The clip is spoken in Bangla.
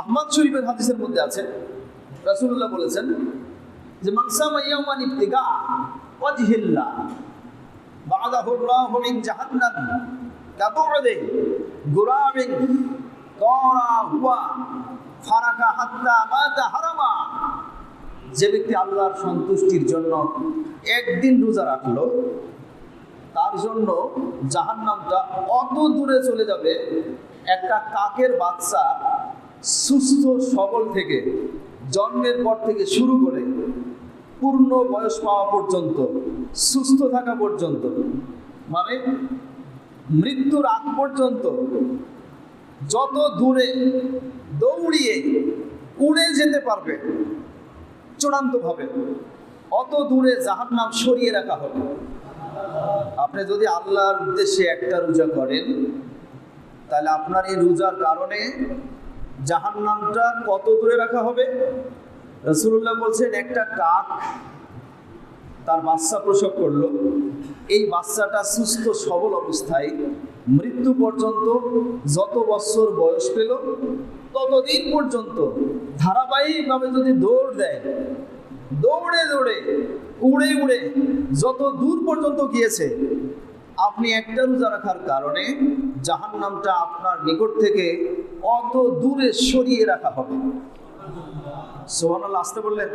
আহমদ শরীফের হাদিসের মধ্যে আছে, রাসূলুল্লাহ বলেছেন যে মানসামা ইয়াওমান ইবতিগা, ওয়াজহিল্লাহ বা'দাহু আল্লাহু মিন জাহান্নাম কাবুদে গুরামিন, তরা হুয়া, ফারাকা হাত্তা মাতা হারামা। যে ব্যক্তি আল্লাহর সন্তুষ্টির জন্য একদিন রোজা রাখল, তার জন্য জাহান্নামটা অত দূরে চলে যাবে, একটা কাকের বাচ্চা সুস্থ সবল থেকে, জন্মের পর থেকে শুরু করে পূর্ণ বয়স পাওয়া পর্যন্ত, সুস্থ থাকা পর্যন্ত মানে মৃত্যুর আগ পর্যন্ত যত দূরে দৌড়িয়ে উড়ে যেতে পারবে, চূড়ান্তভাবে, অত দূরে যাহার নাম সরিয়ে রাখা হবে। আপনি যদি আল্লাহর উদ্দেশ্যে একটা রোজা করেন, তাহলে আপনার এই রোজার কারণে জাহান্নামটা কত দূরে রাখা হবে? রসুল্লাহ বলছেন, একটা কাক তার বাচ্চা প্রসব করল। এই বাচ্চাটা সুস্থ, সবল অবস্থায় মৃত্যু পর্যন্ত যত বছর বয়স পেল, ততদিন পর্যন্ত ধারাবাহিকভাবে যদি দৌড় দেয়, দৌড়ে দৌড়ে, উড়ে উড়ে যত দূর পর্যন্ত গিয়েছে, আপনি একটা রোজা রাখার কারণে জাহান নামটা আপনার নিকট থেকে অত দূরে সরিয়ে রাখা হবে। সোহান আসতে বললেন।